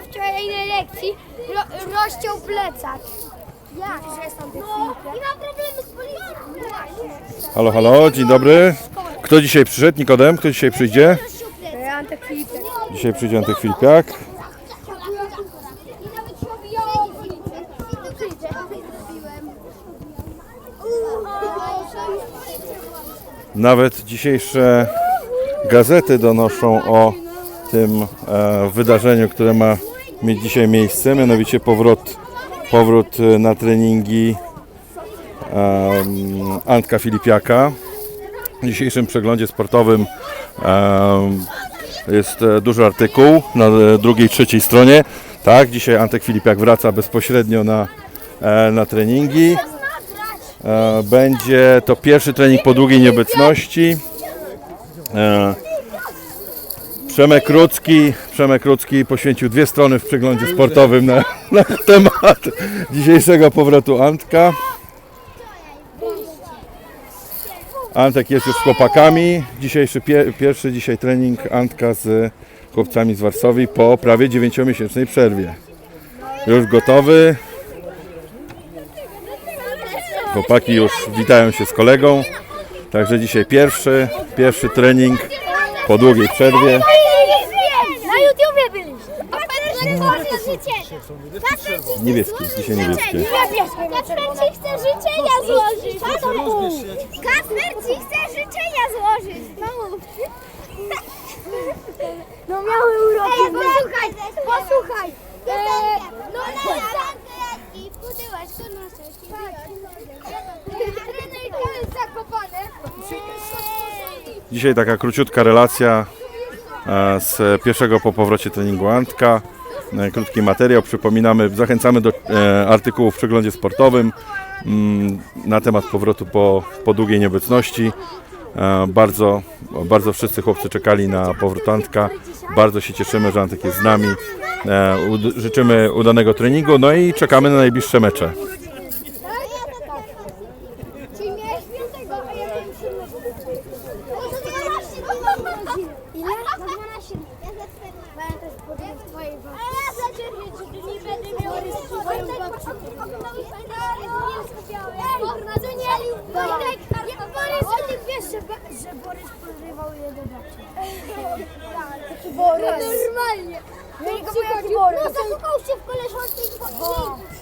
na wczorajnej lekcji ro, rozciął plecak. Jak? Że jest tam no, I mam problemy z policją. Halo, halo, dzień dobry. Kto dzisiaj przyszedł? Nikodem, kto dzisiaj przyjdzie? Antek. Dzisiaj przyjdzie Antek Filipiak. Nawet dzisiejsze gazety donoszą o tym e, wydarzeniu, które ma mieć dzisiaj miejsce, mianowicie powrót, powrót e, na treningi em, Antka Filipiaka. W dzisiejszym przeglądzie sportowym em, jest e, duży artykuł na e, drugiej, trzeciej stronie. Tak, dzisiaj Antek Filipiak wraca bezpośrednio na, na treningi. Będzie to pierwszy trening po długiej nieobecności. Przemek Rudzki, Przemek Rudzki poświęcił dwie strony w przeglądzie sportowym na, na temat dzisiejszego powrotu Antka. Antek jest już z chłopakami. Dzisiejszy pie, pierwszy dzisiaj trening Antka z chłopcami z Warszawy po prawie 9-miesięcznej przerwie. Już gotowy. Chłopaki już witają się z kolegą. Także dzisiaj pierwszy, pierwszy trening po długiej przerwie. Na YouTubie byliście. życzenia. Niebieski, dzisiaj niebieski. Kasper ci chce życzenia złożyć. Kasper ci chce życzenia złożyć. No mów. No miały urodziny. posłuchaj, posłuchaj. Eee, no na i pudełeczko na Trener jest zakopany. Dzisiaj taka króciutka relacja e, z pierwszego po powrocie treningu Antka. E, Krótki materiał, przypominamy, zachęcamy do e, artykułów w przeglądzie sportowym mm, na temat powrotu po, po długiej nieobecności. Bardzo, bardzo wszyscy chłopcy czekali na powrót Antka. Bardzo się cieszymy, że Antek jest z nami. Życzymy udanego treningu, no i czekamy na najbliższe mecze. Piątego, a ja ten Ile? Na 12. Ja za 14. Pamiętasz podróż twojej babci. A ja za 9, czyli nie będę miał swoją babcię. To nie, Wojtek, jak Borys, o tym wiesz, że, Borys podrywał jego babcię. Borys. Normalnie. No zapukał się w koleżance i